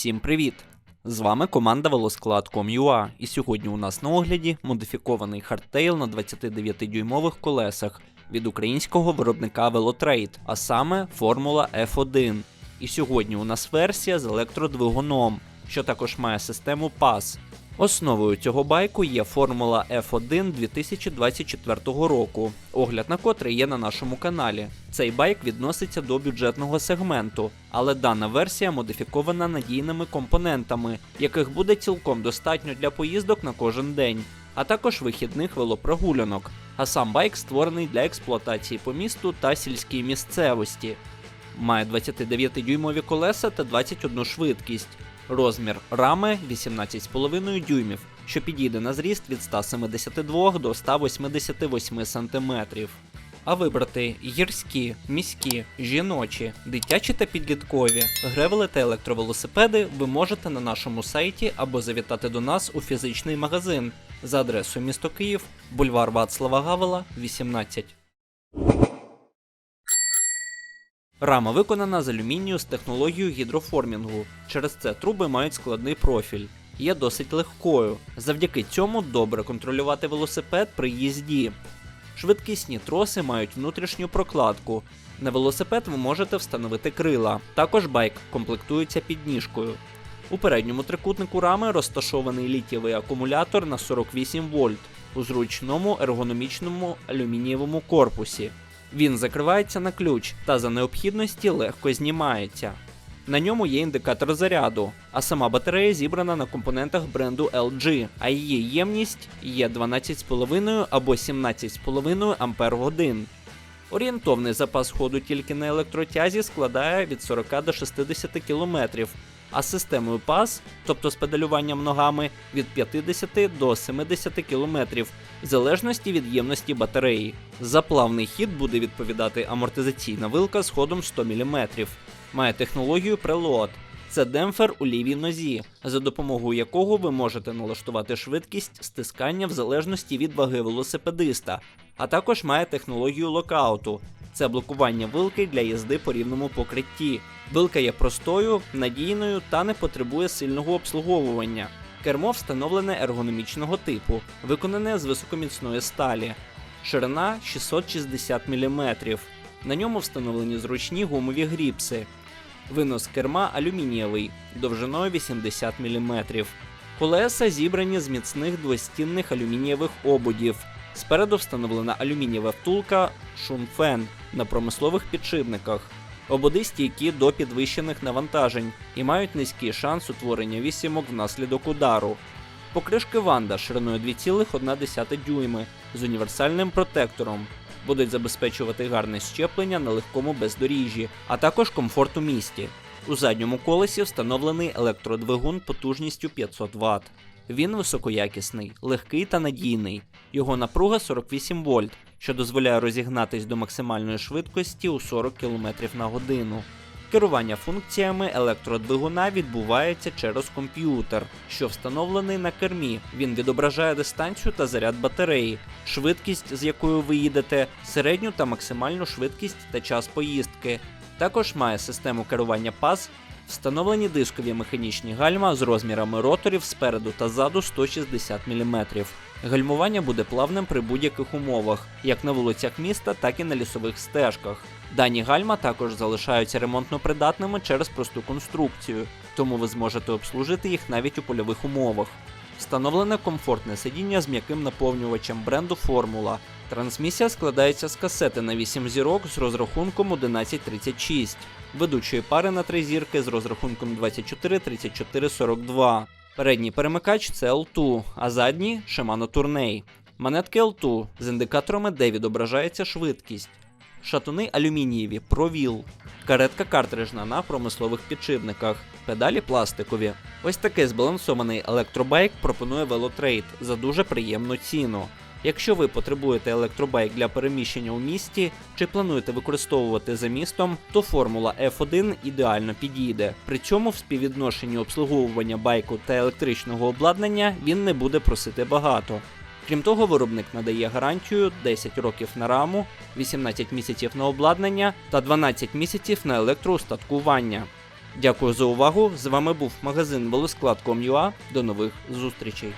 Всім привіт! З вами команда Велосклад.com.ua і сьогодні у нас на огляді модифікований хардтейл на 29-дюймових колесах від українського виробника Velotrade, а саме Формула F1. І сьогодні у нас версія з електродвигуном, що також має систему PAS. Основою цього байку є Формула F1 2024 року, огляд на котрий є на нашому каналі. Цей байк відноситься до бюджетного сегменту, але дана версія модифікована надійними компонентами, яких буде цілком достатньо для поїздок на кожен день, а також вихідних велопрогулянок. А сам байк створений для експлуатації по місту та сільській місцевості. Має 29-дюймові колеса та 21 швидкість. Розмір рами 18,5 дюймів, що підійде на зріст від 172 до 188 см. А вибрати гірські, міські, жіночі, дитячі та підліткові, гревели та електровелосипеди ви можете на нашому сайті або завітати до нас у фізичний магазин за адресою місто Київ, бульвар Вацлава Гавела, 18. Рама виконана з алюмінію з технологією гідроформінгу. Через це труби мають складний профіль. Є досить легкою. Завдяки цьому добре контролювати велосипед при їзді. Швидкісні троси мають внутрішню прокладку. На велосипед ви можете встановити крила. Також байк комплектується підніжкою. У передньому трикутнику рами розташований літієвий акумулятор на 48 вольт у зручному ергономічному алюмінієвому корпусі. Він закривається на ключ та за необхідності легко знімається. На ньому є індикатор заряду, а сама батарея зібрана на компонентах бренду LG, а її ємність є 12,5 або 17,5 Ампер годин. Орієнтовний запас ходу тільки на електротязі складає від 40 до 60 км, а системою PAS, тобто з педалюванням ногами, від 50 до 70 км, в залежності від ємності батареї. За плавний хід буде відповідати амортизаційна вилка з ходом 100 мм. Має технологію Preload. Це демпфер у лівій нозі, за допомогою якого ви можете налаштувати швидкість стискання в залежності від ваги велосипедиста, а також має технологію локауту. Це блокування вилки для їзди по рівному покритті. Вилка є простою, надійною та не потребує сильного обслуговування. Кермо встановлене ергономічного типу, виконане з високоміцної сталі. Ширина 660 мм. На ньому встановлені зручні гумові гріпси. Винос керма алюмінієвий, довжиною 80 мм. Колеса зібрані з міцних двостінних алюмінієвих ободів. Спереду встановлена алюмінієва втулка Шунфен на промислових підшипниках. Ободи стійкі до підвищених навантажень і мають низький шанс утворення вісімок внаслідок удару. Покришки Ванда шириною 2,1 дюйми з універсальним протектором будуть забезпечувати гарне щеплення на легкому бездоріжжі, а також комфорт у місті. У задньому колесі встановлений електродвигун потужністю 500 Вт. Він високоякісний, легкий та надійний. Його напруга 48 вольт, що дозволяє розігнатись до максимальної швидкості у 40 км на годину. Керування функціями електродвигуна відбувається через комп'ютер, що встановлений на кермі. Він відображає дистанцію та заряд батареї, швидкість, з якою ви їдете, середню та максимальну швидкість та час поїздки. Також має систему керування паз, встановлені дискові механічні гальма з розмірами роторів спереду та ззаду 160 мм. Гальмування буде плавним при будь-яких умовах, як на вулицях міста, так і на лісових стежках. Дані гальма також залишаються ремонтно придатними через просту конструкцію, тому ви зможете обслужити їх навіть у польових умовах. Встановлене комфортне сидіння з м'яким наповнювачем бренду Формула. Трансмісія складається з касети на 8 зірок з розрахунком 1136, ведучої пари на 3 зірки з розрахунком 24 34 42. Передній перемикач це L2, а задній Shimano Tourney. Манетки L2 з індикаторами, де відображається швидкість. Шатуни алюмінієві, провіл, каретка картриджна на промислових підшипниках, педалі пластикові. Ось такий збалансований електробайк пропонує Velotrade за дуже приємну ціну. Якщо ви потребуєте електробайк для переміщення у місті чи плануєте використовувати за містом, то формула F1 ідеально підійде. При цьому в співвідношенні обслуговування байку та електричного обладнання він не буде просити багато. Крім того, виробник надає гарантію 10 років на раму, 18 місяців на обладнання та 12 місяців на електроустаткування. Дякую за увагу. З вами був магазин Велосклад.com.ua. До нових зустрічей.